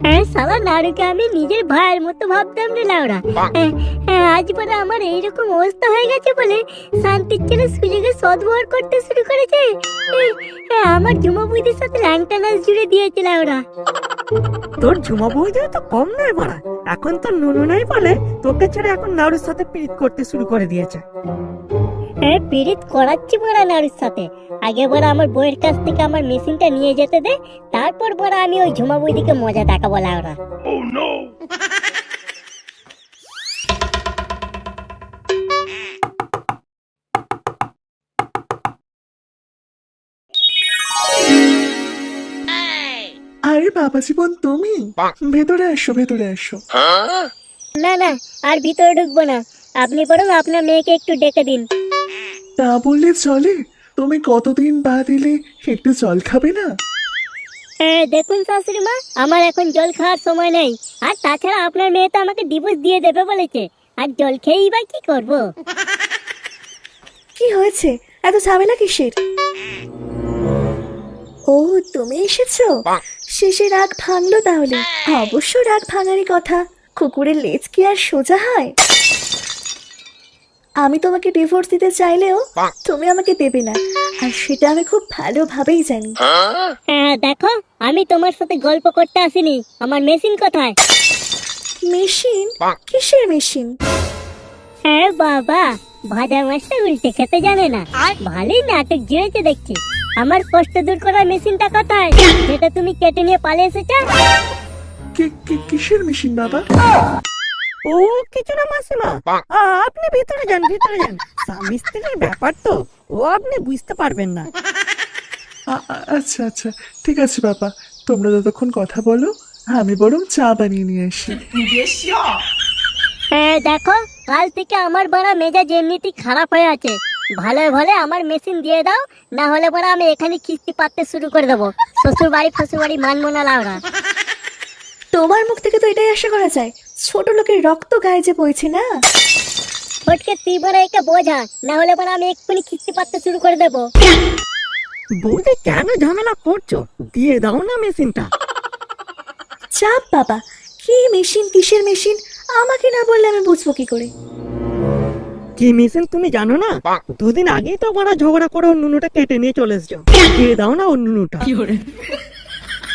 হ্যাঁ সালা নাড়ুকে আমি নিজের ভাইয়ের মতো ভাবতাম রে লাউরা। হ্যাঁ, হ্যাঁ, আজ পরে আমার এইরকম অবস্থা হয়ে গেছে বলে শান্তির ছেলে সুযোগে সদ্ব্যবহার করতে শুরু করেছে। হ্যাঁ, হ্যাঁ, আমার ঝুমা বুদির সাথে ল্যাংটা নাচ জুড়ে দিয়েছে লাউরা। তোর ঝুমা বৌদিও তো কম নয় বাড়া। এখন তো নুনু নাই বলে তোকে ছেড়ে এখন নাড়ুর সাথে পিরিত করতে শুরু করে দিয়েছে। হ্যাঁ পিরিত করাচ্ছি বড়া নাড়ুর সাথে। আগে বড় আমার বইয়ের কাছ থেকে আমার মেশিনটা নিয়ে যেতে দে তারপর বড় আমি ওই ঝুমা বৌদিকে মজা দেখাবো লাউরা। আরে বাবা জীবন তুমি? ভেতরে এসো ভেতরে এসো না না আর ভিতরে ঢুকবো না। আপনি বরং আপনার মেয়েকে একটু ডেকে দিন। তা বললে চলে। তুমি কতদিন বাদ এলে একটু জল খাবে না? হ্যাঁ দেখুন শাশুড়ি মা আমার এখন জল খাওয়ার সময় নেই। আর তাছাড়া আপনার মেয়ে তো আমাকে ডিভোর্স দিয়ে দেবে বলেছে। আর জল খেয়েই বা কি করব? কি হয়েছে? এত ঝামেলা কিসের? ও তুমি এসেছ? শেষে রাগ ভাঙলো তাহলে। অবশ্য রাগ ভাঙারই কথা। কুকুরের লেজ কি আর সোজা হয়? আমি তোমাকে ডিভোর্স দিতে চাইলেও তুমি আমাকে দেবে না। আর সেটা আমি খুব ভালোভাবেই জানি। হ্যাঁ দেখো আমি তোমার সাথে গল্প করতে আসিনি। আমার মেশিন কোথায়? মেশিন? কিসের মেশিন? হ্যাঁ বাবা ভাজা মাছটা উল্টে খেতে জানে না। ভালোই নাটক জুড়েছে দেখছি। আমার কষ্ট দূর করার মেশিনটা কোথায়? যেটা তুমি কেটে নিয়ে পালিয়ে এসেছ? কি- কি- কিসের মেশিন বাবা? ও কিছু না মাসিমা। আপনি ভিতরে যান ভিতরে যান। স্বামী স্ত্রীর ব্যাপার তো। ও আপনি বুঝতে পারবেন না। আচ্ছা আচ্ছা। ঠিক আছে বাবা। তোমরা যতক্ষণ কথা বলো আমি বরং চা বানিয়ে নিয়ে আসি। হ্যাঁ দেখো কাল থেকে আমার বড় মেজাজ এমনিতেই খারাপ হয়ে আছে। ভালো ভালো আমার মেশিন দিয়ে দাও না হলে পরে আমি এখানে কিস্তি পাততে শুরু করে দেবো। শ্বশুর বাড়ি ফশুর বাড়ি মানবো না লাউরা। তোমার মুখ থেকে তো এটাই আশা করা যায়। ছোট লোকের রক্ত গায়ে যে বইছে না? ফটকে তুই বড় একে বোঝা না হলে পরে আমি এক্ষুনি কিস্তি পাততে শুরু করে দেবো। বৌদি কেন ঝামেলা করছ? দিয়ে দাও না মেশিনটা। চাপ বাবা কি মেশিন কিসের মেশিন? আমাকে না বললে আমি বুঝব কি করে? কি মেশিন তুমি জানো না? দুদিন আগেই তো মারা ঝগড়া করে ওর নুনুটা কেটে নিয়ে চলে এসছো। দিয়ে দাও না ওর নুনুটা।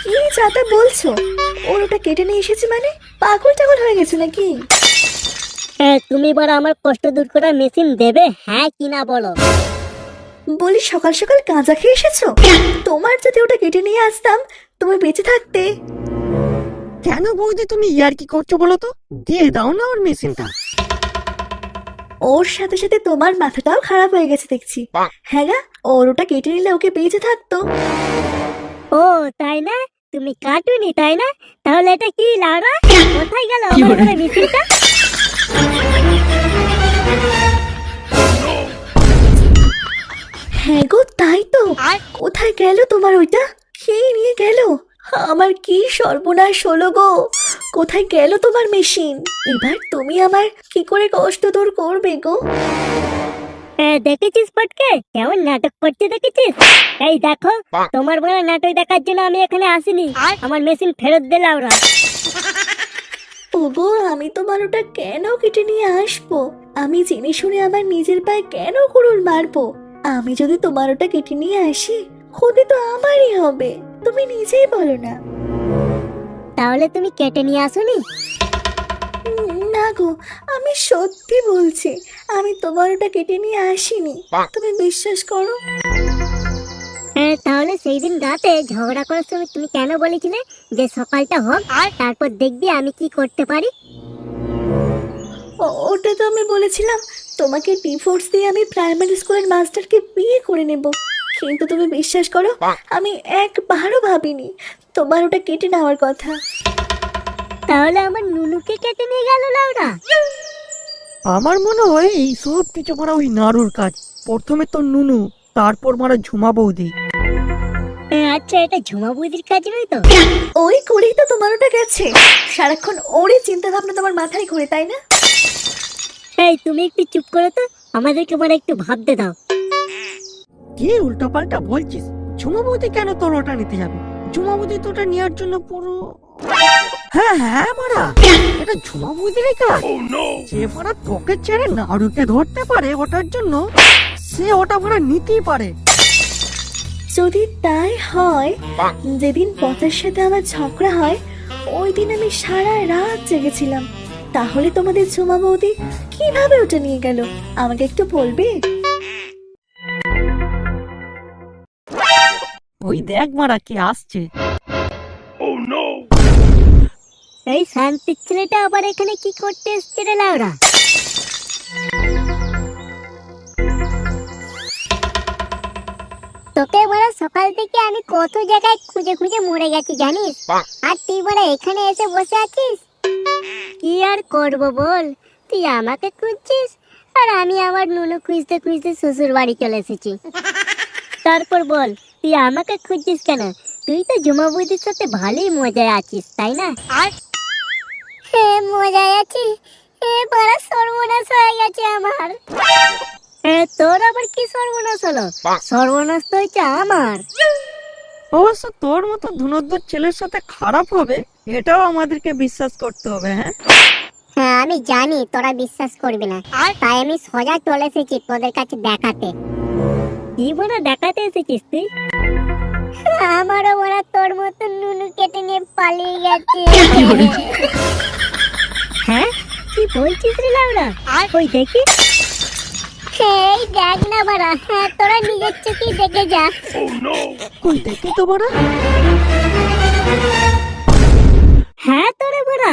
কি যাতা বলছো। ওর ওটা কেটে নিয়ে এসেছে মানে? পাগল টাগল হয়ে গেছে নাকি? হ্যাঁ তুমি বড় আমার কষ্ট দূর করার মেশিন দেবে হ্যাঁ কি না বলো? বলি সকাল সকাল গাঁজা খেয়ে এসেছ? তোমার যদি ওটা কেটে নিয়ে আসতাম তুমি বেঁচে থাকতে। কেন বৌদি তুমি ইয়ার কি করছ বলো তো? দিয়ে দাও না ওর মেশিনটা ওর সাথে সাথে তোমার মাথাটাও খারাপ হয়ে গেছে দেখছি। হ্যাঁ গা ওর ওটা কেটে নিলে ওকে বেঁচে থাকতো। ও তাই না? তুমি কাটুনি তাই না? তাহলে এটা কি লাউরা কোথায় গেল আমার মেশিনটা হ্যাঁ গো তাই তো। কোথায় গেল তোমার ওইটা? কে নিয়ে গেল? আমার কি সর্বনাশ হলো গো। কোথায় গেল তোমার মেশিন? এবার তুমি আমার কি করে কষ্ট দূর করবে গো? দেখেছিস পটকে? কেমন নাটক করতে দেখেছিস? এই দেখো তোমার বড় নাটক দেখার জন্য আমি এখানে আসিনি। আমার মেশিন ফেরত দে লাউরা। ওগো আমি তোমার ওটা কেন কেটে নিয়ে আসব? আমি জেনে শুনে আমার নিজের পায়ে কেন কুড়ুল মারবো? আমি যদি তোমার ওটা কেটে নিয়ে আসি ক্ষতি তো আমারই হবে। তুমি নিজেই বলো না। তাহলে তুমি কেটে নিয়ে আসোনি? না গো আমি সত্যি বলছি আমি তোমার ওটা কেটে নিয়ে আসিনি। তুমি বিশ্বাস করো? হ্যাঁ তাহলে সেই দিন রাতে ঝগড়া করার সময় তুমি কেন বলেছিলে যে সকালটা হোক আর? তারপর দেখবি আমি কি করতে পারি? ও- ওটা তো আমি বলেছিলাম তোমাকে ডিভোর্স দিয়ে আমি প্রাইমারি স্কুলের মাস্টারকে বিয়ে করে নেব। কিন্তু তুমি বিশ্বাস করো আমি একবারও ভাবিনি তোমার ওটা কেটে নেওয়ার কথা। তাহলে আমার নুনুকে কেটে নিয়ে গেল লাউরা? আমার মনে হয় এই সব কিছু মারা ওই নাড়ুর কাজ। প্রথমে তো নুনু তারপর মারা ঝুমা বৌদি। আচ্ছা এটা ঝুমা বুদির কাজ নয় তো? ওই করেই তো তোমার ওটা গেছে। সারাক্ষণ ওরই চিন্তা ভাবনা তোমার মাথায় ঘুরে তাই না? এই তুমি একটু চুপ করো তো। আমাদেরকে মানে একটু ভাবতে দাও। কি উল্টো পাল্টা বলছিস? ঝুমা বৌদি কেন তোর ওটা নিতে যাবে? ঝুমা বৌদি তো ওটা নেওয়ার জন্য পুরো হ্যাঁ হ্যাঁ মারা। এটা ঝুমা বুঝলি কাজ যে মারা তোকে ছেড়ে নাড়ুকে ধরতে পারে ওটার জন্য সে ওটা মারা নিতেই পারে। যদি তাই হয় যেদিন পথের সাথে আমার ঝগড়া হয় ওই দিন আমি সারা রাত জেগেছিলাম। তাহলে তোমাদের ঝুমা বৌদি কীভাবে ওটা নিয়ে গেল? আমাকে একটু বলবে? ওই দেখ মারা কি আসছে। এই শান্তির ছেলেটা আবার এখানে কি করতে এসছে রে লাউরা? তোকে বড় সকাল থেকে আমি কত জায়গায় খুঁজে খুঁজে মরে গেছি জানিস? আর তুই বড় এখানে এসে বসে আছিস? কি আর করব বল? তুই আমাকে খুঁজছিস আর আমি আমার নুনু খুঁজতে খুঁজতে শ্বশুর বাড়ি চলে এসেছি। তারপর বল তুই আমাকে খুঁজছিস কেন? তুই তো জুমা বৌদির সাথে ভালোই মজায় আছিস তাই না? হে মজায় আছি। এ বড় সর্বনাশ হয়ে গেছে আমার। এ তোর আবার কি সর্বনাশ হলো? সর্বনাশ তো হয়েছে আমার। অবশ্য তোর মতো ধুনোদ্দর ছেলের সাথে খারাপ হবে এটাও আমাদেরকে বিশ্বাস করতে হবে হ্যাঁ? হ্যাঁ আমি জানি তোরা বিশ্বাস করবি না। আর? তাই আমি সোজা চলে এসেছি তোদের কাছে দেখাতে। কি বলে দেখাতে এসেছিস তুই? আমারও ওরা তোর মতো নুনু কেটে নিয়ে পালিয়ে গেছে। হ্যাঁ? কি বলছিস রে লাউরা? ওই দেখি? এই দেখ না বাড়া হ্যাঁ তোরা নিজের চোখে দেখে যা। কই দেখি তো হ্যাঁ তোরে বড়া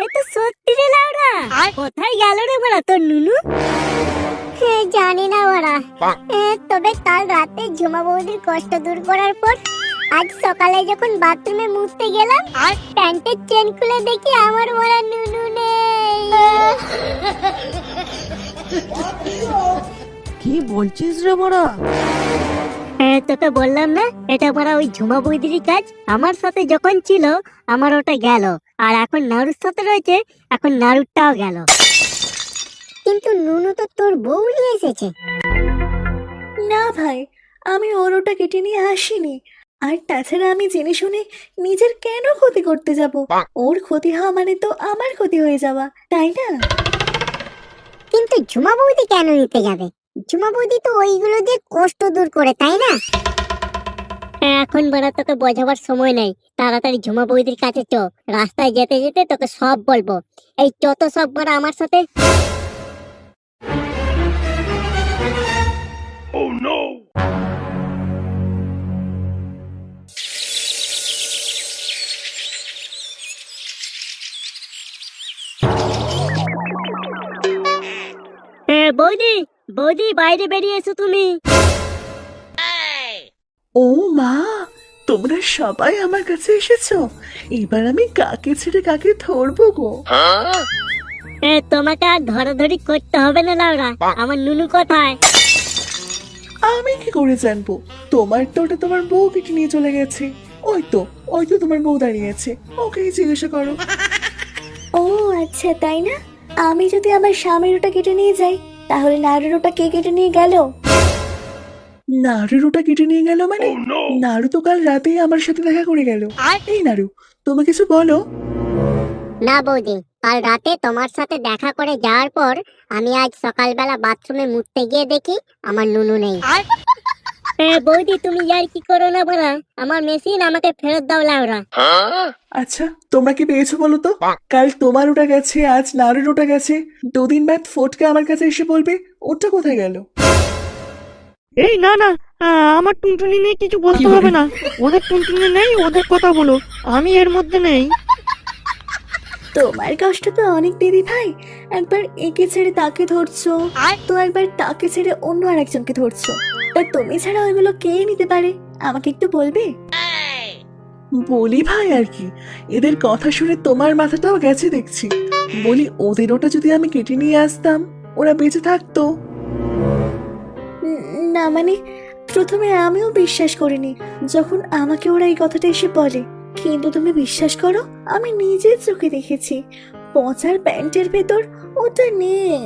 এ তো সত্যি রে লাউরা। কোথায় গেল রে বড়া তোর নুনু? হে জানি না বড়া। এ, তবে কাল রাতে ঝুমা বৌদির কষ্ট দূর করার পর আজ সকালে যখন বাথরুমে মুছতে গেলাম আর? প্যান্টের চেন খুলে দেখি আমার বড়া নুনু নেই। কি বলছিস রে মারা? হ্যাঁ তোকে বললাম না এটা পড়া ওই ঝুমা বৌদিরই কাজ। আমার সাথে যখন ছিল আমার ওটা গেল। আর এখন নাড়ুর সাথে রয়েছে এখন নাড়ুরটাও গেল। কিন্তু নুনু তো তোর বউ নিয়ে এসেছে। না ভাই আমি ওর ওটা কেটে নিয়ে আসিনি। আর তাছাড়া আমি জেনে শুনে নিজের কেন ক্ষতি করতে যাব? ওর ক্ষতি হওয়া মানে তো আমার ক্ষতি হয়ে যাওয়া তাই না? কিন্তু ঝুমা বৌদি কেন নিতে যাবে? ঝুমা বৌদি তো ওইগুলো দিয়ে কষ্ট দূর করে তাই না? এখন বড় তোকে বোঝাবার সময় নেই। তাড়াতাড়ি ঝুমা বৌদির কাছে চ। রাস্তায় যেতে যেতে তোকে সব বলব। এই যত সব বড় আমার সাথে। হ্যাঁ বৌদি বৌদি বাইরে বেরিয়ে এসো তুমি। ও মা তোমরা সবাই আমার কাছে এসেছ। এবার আমি কাকে ছেড়ে কাকে ধরবো গো? এ, তোমাকে আর ধরাধরি করতে হবে না লাউরা। আমার নুনু কোথায়? আমি কি করে জানব? তোমার তো ওটা তোমার বউ কেটে নিয়ে চলে গেছে। ওই তো ওই তো তোমার বউ দাঁড়িয়ে আছে ওকেই জিজ্ঞাসা করো। ও আচ্ছা তাই না? আমি যদি আমার স্বামীর ওটা কেটে নিয়ে যাই তাহলে নারীর ওটা কে কেটে নিয়ে গেল? নাড়ুর ওটা কেটে নিয়ে গেল মানে? নাড়ু তো কাল রাতেই আমার সাথে দেখা করে গেল। এই নাড়ু তুমি কিছু বলো? না বৌদি কাল রাতে তোমার সাথে দেখা করে যাওয়ার পর আমি আজ সকালবেলা বাথরুমে মুততে গিয়ে দেখি আমার নুনু নেই। বৌদি তুমি আর কি করো না বলা? আমার মেশিন আমাকে ফেরত দাও লাউরা। আচ্ছা তোমরা কি পেয়েছ বলো তো? কাল তোমার ওটা গেছে আজ নাড়ুর ওটা গেছে। দুদিন বাদ ফোটকে আমার কাছে এসে বলবে ওটা কোথায় গেল? এই না না আ, আমার টুনটুনি নিয়ে কিছু বলতে হবে না। ওদের টুনটুনি নেই ওদের কথা বলো। আমি এর মধ্যে নেই। তোমার কষ্ট তো অনেক দিদি ভাই। একবার একে ছেড়ে তাকে ধরছো তো একবার তাকে ছেড়ে অন্য আরেকজনকে ধরছো। তা তুমি ছাড়া ওইগুলো কে নিতে পারে? আমাকে একটু বলবে? বলি ভাই আর কি এদের কথা শুনে তোমার মাথাটাও গেছে দেখছি। বলি ওদের ওটা যদি আমি কেটে নিয়ে আসতাম ওরা বেঁচে থাকতো। না মানে প্রথমে আমিও বিশ্বাস করিনি যখন আমাকে ওরা এই কথাটা এসে বলে কিন্তু তুমি বিশ্বাস করো আমি নিজের চোখে দেখেছি পচার প্যান্টের ভেতর ওটা নেই।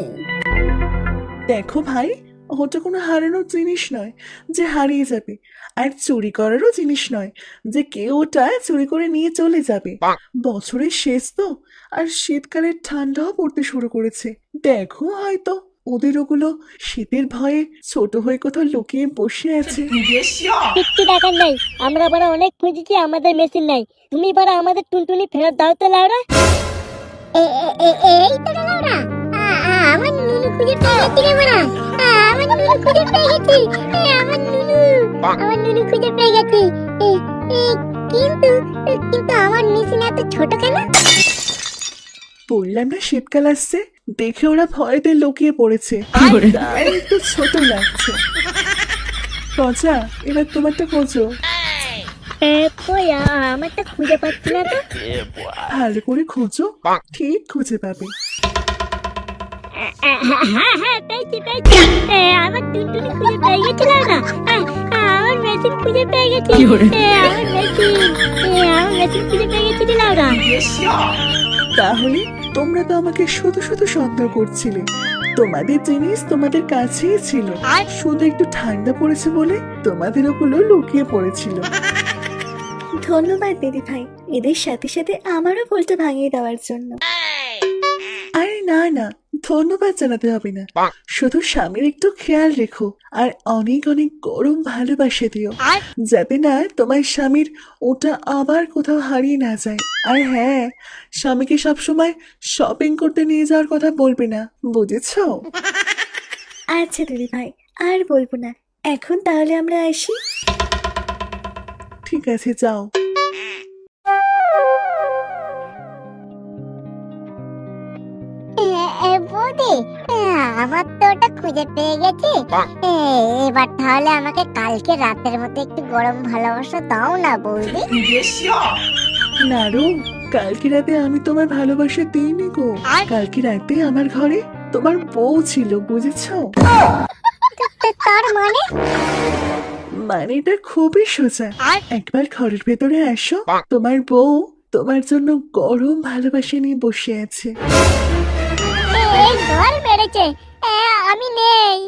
দেখো ভাই ওটা কোনো হারানোর জিনিস নয় যে হারিয়ে যাবে। আর চুরি করারও জিনিস নয় যে কেউ ওটা চুরি করে নিয়ে চলে যাবে। বছরের শেষ তো আর শীতকালের ঠান্ডাও পড়তে শুরু করেছে। দেখো হয়তো ওদের ওগুলো শীতের ভয়ে ছোট হয়ে কোথাও লুকিয়ে বসে আছে। কিচ্ছু দেখার নাই আমরা পারা অনেক খুঁজেছি আমাদের মেশিন নাই। তুমি পারা আমাদের টুনটুনি ফেরত দাও তো লাউরা। এই তো লাউরা? আমার নুনু খুঁজে পেয়ে গেছি রে বড়া। আমার নুনু খুঁজে পেয়ে গেছি। আমার নুনু। আমার নুনু খুঁজে পেয়ে গেছি। এ, এ, কিন্তু কিন্তু আমার মেশিন এত ছোট কেন? বললাম না শীতকাল আসছে। দেখে ওরা ভয়তে লুকিয়ে পড়েছে। একটু ছোট লাগছে। পচা এবার তোমারটা খোঁজো। এ, কই আ- আমারটা খুঁজে পাচ্ছি না তো। ভালো করে খোঁজো। ঠিক খুঁজে পাবে। হ্যাঁ হ্যাঁ পেয়েছি। পেয়েছি আমার টুনটুনি খুঁজে পেয়ে গেছিলাম না আমার মেশিন খুঁজে পেয়ে গেছি। আমার মেশিন আমার মেশিন খুঁজে পেয়ে গেছি লাউরা তাহলে তোমরা তো আমাকে শুধু শুধু সন্দেহ করছিলে। তোমাদের জিনিস তোমাদের কাছেই ছিল। আর? শুধু একটু ঠান্ডা পড়েছে বলে তোমাদের ওগুলো লুকিয়ে পড়েছিল। ধন্যবাদ দিদি ভাই। এদের সাথে সাথে আমারও ভুলটা ভাঙিয়ে দেওয়ার জন্য। আরে না না। ধন্যবাদ জানাতে হবে না। শুধু স্বামীর একটু খেয়াল রেখো আর অনেক অনেক গরম ভালোবাসে দিও। যাতে না তোমার স্বামীর ওটা আবার কোথাও হারিয়ে না যায়। আর হ্যাঁ স্বামীকে সবসময় শপিং করতে নিয়ে যাওয়ার কথা বলবে না বুঝেছ? আচ্ছা দিদি ভাই আর বলব না। এখন তাহলে আমরা আসি। ঠিক আছে যাও। বৌদি আমার তো ওটা খুঁজে পেয়ে গেছি। এবার তাহলে আমাকে কালকে রাতের মধ্যে একটু গরম ভালোবাসা দাও না বৌদি। নারু কালকে রাতে আমি তোমার ভালোবাসা দিইনি গো। কালকে রাতে আমার ঘরে তোমার বউ ছিল বুঝেছ? তার মানে? মানেটা খুবই সোজা। একবার ঘরের ভেতরে আসো তোমার বউ তোমার জন্য গরম ভালোবাসা নিয়ে বসে আছে। এই ঘর বেড়েছে এ, আমি নেই।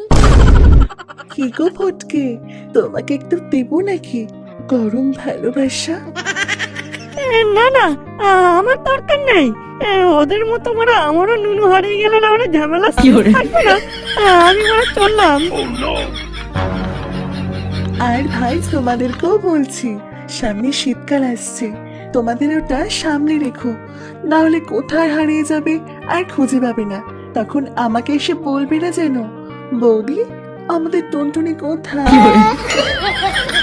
কি গো ফটকে? তোমাকে একটু দেবো নাকি? গরম ভালোবাসা। না না আমার দরকার নেই। ওদের মতো মারা আমারও নুনু হারিয়ে গেল না ওরা ঝামেলা থাকবে না। আমি মারা চললাম। আর ভাই তোমাদেরকেও বলছি সামনে শীতকাল আসছে। তোমাদের ওটা সামনে রেখো। না হলে কোথায় হারিয়ে যাবে আর খুঁজে পাবে না। তখন আমাকে এসে বলবে না যেন? বৌদি আমাদের টুনটুনি কোথায়?